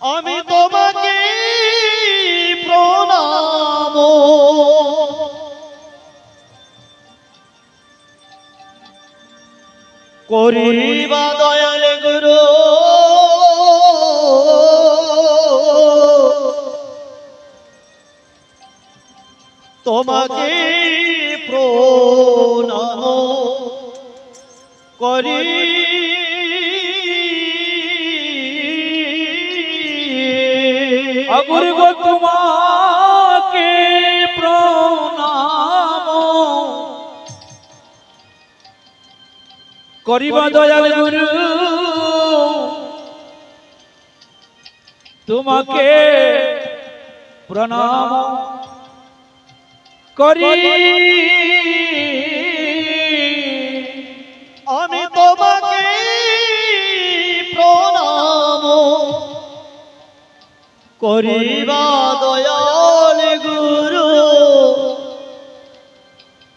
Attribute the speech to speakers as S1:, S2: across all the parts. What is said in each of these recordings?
S1: আমি তোমাকে প্রণাম। করিবা দয়াল গুরু। তোমাকে প্রণাম। করি
S2: করিবা দয়াল গুরু। তোমাকে প্রণাম। করি।
S1: আমি তোমাকে প্রণাম। করিবা দয়াল গুরু।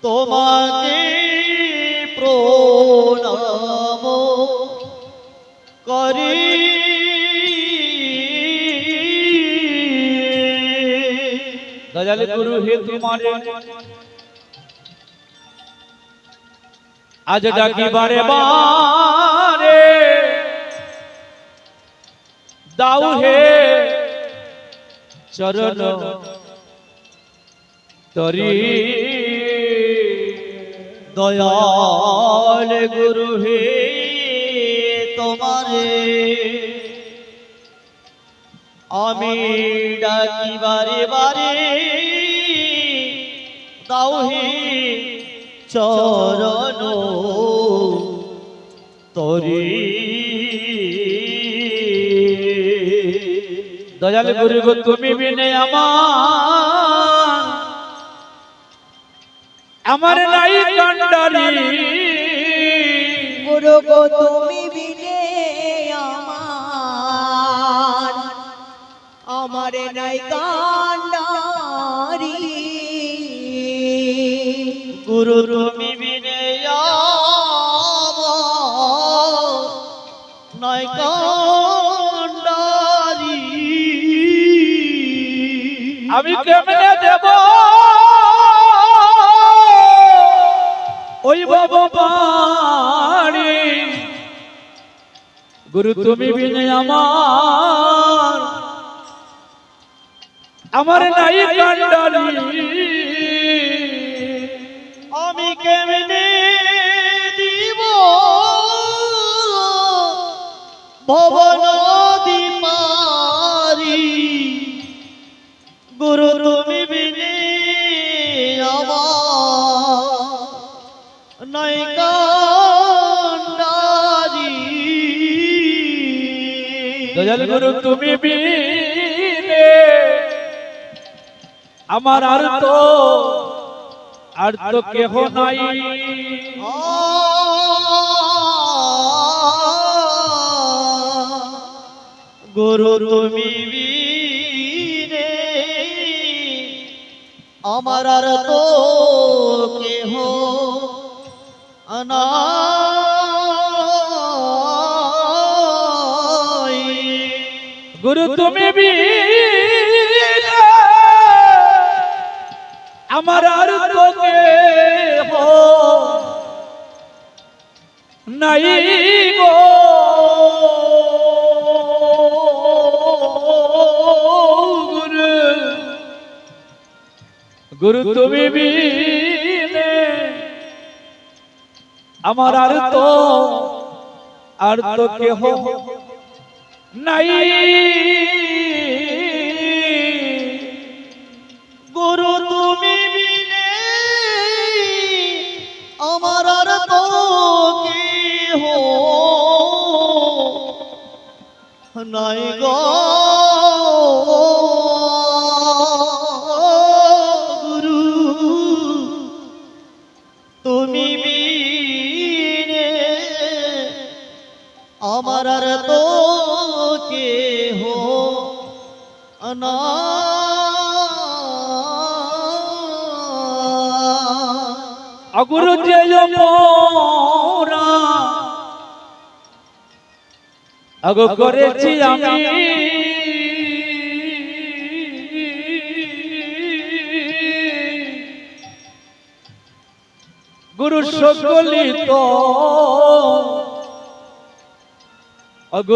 S1: তোমাকে
S2: দয়াল গুরু হে তোমারে। আজ ডাকি বারে বারে। দাও হে চরণ তরি।
S1: দয়াল গুরু হে তোমারে। আমি ডাকি বারে বারে দাও হে চরণ তরি।
S2: দয়াল গুরু গো তুমি বিনে আমার আমার নাই কান্ডারি।
S3: গুরু গো তুমি আমার নাই কান্ডারি।
S1: গুরু, তুমি বিনে নয় কান্ডারি।
S2: আমি কেমনে দেব? ওই বাবা বাড়ি গুরু, তুমি বিনে আমার আমার নাই কান্ডারি।
S1: আমি কেমনে দিব? ভবন পারি গুরু তুমি বিনে আমার নাই কান্ডারি।
S2: দয়াল গুরু তুমি বিনে। আমার আর তো আর তো কেহ নাই।
S1: গুরু তুমি আমার আর তো কেহ আনাই
S2: গুরু তুমি বিনে আমার আর তো কেহ নাই গো। গুরু তুমি বিনে আমার আর তো আর তো কেহ নাই
S1: আমার আর তো কেহ না।
S2: অগুরু যে মোরা। আগো করেছি আমি। গুরু সকলিত আগো